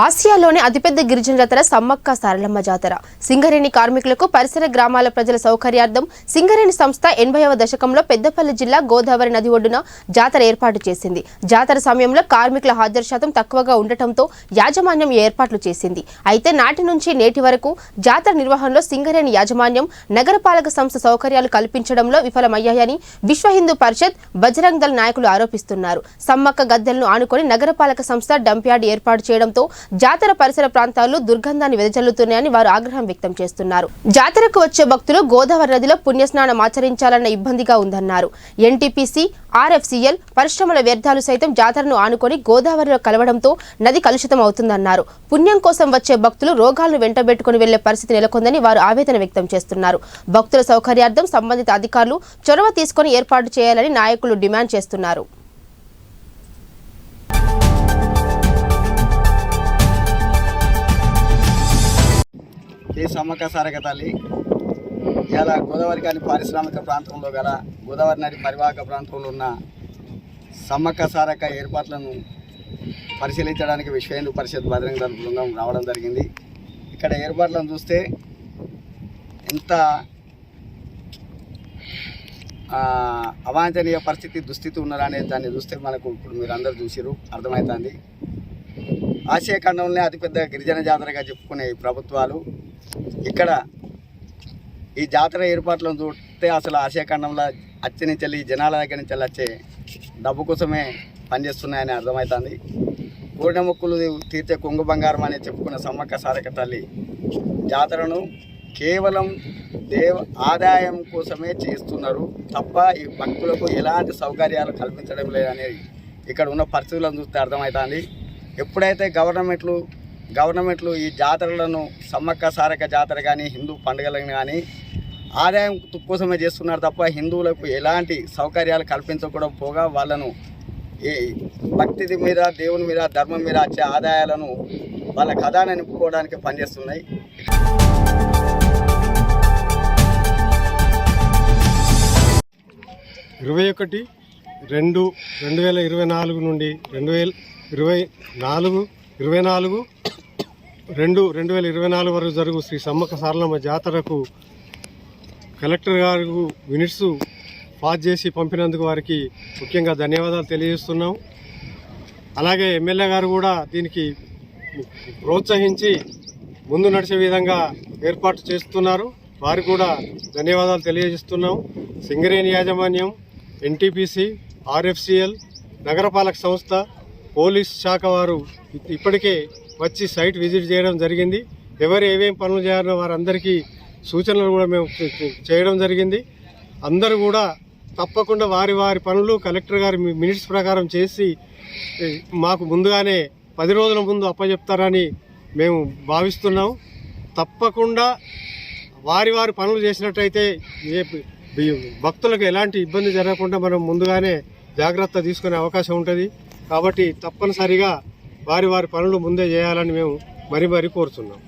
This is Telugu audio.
ఆసియాలోనే అతిపెద్ద గిరిజన జాతర సమ్మక్క సారలమ్మ జాతర. సింగరేణి కార్మికులకు పరిసర గ్రామాల ప్రజల సౌకర్యార్థం సింగరేణి సంస్థ ఎనభైవ దశకంలో పెద్దపల్లి జిల్లా గోదావరి నది ఒడ్డున జాతర ఏర్పాటు చేసింది. జాతర సమయంలో కార్మికుల హాజరు శాతం తక్కువగా ఉండటంతో యాజమాన్యం ఏర్పాట్లు చేసింది. అయితే నాటి నుంచి నేటి వరకు జాతర నిర్వహణలో సింగరేణి యాజమాన్యం నగరపాలక సంస్థ సౌకర్యాలు కల్పించడంలో విఫలమయ్యాయని విశ్వ హిందూ పరిషత్ బజరంగ్ దళ్ నాయకులు ఆరోపిస్తున్నారు. సమ్మక్క గద్దెలను ఆనుకొని నగరపాలక సంస్థ డంప్యార్డ్ ఏర్పాటు చేయడంతో జాతర పరిసర ప్రాంతాల్లో దుర్గంధాన్ని వెదజల్లుతున్నాయని వారు ఆగ్రహం వ్యక్తం చేస్తున్నారు. జాతరకు వచ్చే భక్తులు గోదావరి నదిలో పుణ్యస్నానం ఆచరించాలన్న ఇబ్బందిగా ఉందన్నారు. ఎన్టీపీసీ ఆర్ఎఫ్సిఎల్ పరిశ్రమల వ్యర్థాలు సైతం జాతరను ఆనుకొని గోదావరిలో కలవడంతో నది కలుషితం అవుతుందన్నారు. పుణ్యం కోసం వచ్చే భక్తులు రోగాలను వెంటబెట్టుకుని వెళ్ళే పరిస్థితి నెలకొందని వారు ఆవేదన వ్యక్తం చేస్తున్నారు. భక్తుల సౌకర్యార్థం సంబంధిత అధికారులు చొరవ తీసుకొని ఏర్పాటు చేయాలని నాయకులు డిమాండ్ చేస్తున్నారు. సమ్మక్క సారక తల్లి. ఇలా గోదావరి కాని పారిశ్రామిక ప్రాంతంలో గల గోదావరి నది పరివాహక ప్రాంతంలో ఉన్న సమ్మక్క సారక ఏర్పాట్లను పరిశీలించడానికి విశ్వ హిందూ పరిషత్ బజరంగ దళ బృందం రావడం జరిగింది. ఇక్కడ ఏర్పాట్లను చూస్తే ఎంత అవాంఛనీయ పరిస్థితి దుస్థితి ఉన్నారనే దాన్ని చూస్తే మనకు ఇప్పుడు మీరు అందరు చూసిరు అర్థమవుతుంది ఆసియా ఖండంలోనే అతిపెద్ద గిరిజన జాతరగా చెప్పుకునే ప్రభుత్వాలు ఇక్కడ ఈ జాతర ఏర్పాట్లను చూస్తే అసలు ఆసియా ఖండంలో నుంచి వెళ్ళి జనాల దగ్గర నుంచి వచ్చే డబ్బు కోసమే పనిచేస్తున్నాయని అర్థమవుతుంది. కోడిన మొక్కులు తీర్చే కొంగు బంగారం అని చెప్పుకున్న సమ్మక్క సారక తల్లి జాతరను కేవలం దేవ ఆదాయం కోసమే చేస్తున్నారు తప్ప ఈ భక్తులకు ఎలాంటి సౌకర్యాలు కల్పించడం లేదనేది ఇక్కడ ఉన్న పరిస్థితులను చూస్తే అర్థమవుతుంది. ఎప్పుడైతే గవర్నమెంట్లు గవర్నమెంట్లు ఈ జాతరలను సమ్మక్క సారక జాతర కానీ హిందూ పండుగలను కానీ ఆదాయం కోసమే చేస్తున్నారు తప్ప హిందువులకు ఎలాంటి సౌకర్యాలు కల్పించకుండా పోగా వాళ్ళను ఈ భక్తి మీద దేవుని మీద ధర్మం మీద వచ్చే ఆదాయాలను వాళ్ళ కథాన్ని నింపుకోవడానికి పనిచేస్తున్నాయి. ఇరవై ఒకటి రెండు రెండు వేల ఇరవై నాలుగు నుండి రెండు వేల ఇరవై నాలుగు ఇరవై నాలుగు రెండు రెండు వేల ఇరవై నాలుగు వరకు జరుగు శ్రీ సమ్మక్క సారలమ్మ జాతరకు కలెక్టర్ గారు మినిట్స్ పాస్ చేసి పంపినందుకు వారికి ముఖ్యంగా ధన్యవాదాలు తెలియజేస్తున్నాం. అలాగే ఎమ్మెల్యే గారు కూడా దీనికి ప్రోత్సహించి ముందు నడిచే విధంగా ఏర్పాటు చేస్తున్నారు. వారికి కూడా ధన్యవాదాలు తెలియజేస్తున్నాం. సింగరేణి యాజమాన్యం ఎన్టీపీసీ ఆర్ఎఫ్సిఎల్ నగరపాలక సంస్థ పోలీస్ శాఖ వారు ఇప్పటికే వచ్చి సైట్ విజిట్ చేయడం జరిగింది. ఎవరు ఏమేమి పనులు చేయాలో వారందరికీ సూచనలు కూడా మేము చేయడం జరిగింది. అందరూ కూడా తప్పకుండా వారి వారి పనులు కలెక్టర్ గారి మీ- మినిట్స్ ప్రకారం చేసి మాకు ముందుగానే పది రోజుల ముందు అప్పచెప్తారని మేము భావిస్తున్నాం. తప్పకుండా వారి వారి పనులు చేసినట్టయితే భక్తులకు ఎలాంటి ఇబ్బంది జరగకుండా మనం ముందుగానే జాగ్రత్త తీసుకునే అవకాశం ఉంటుంది. కాబట్టి తప్పనిసరిగా వారి వారి పనులు ముందే చేయాలని మేము మరీ మరీ కోరుతున్నాం.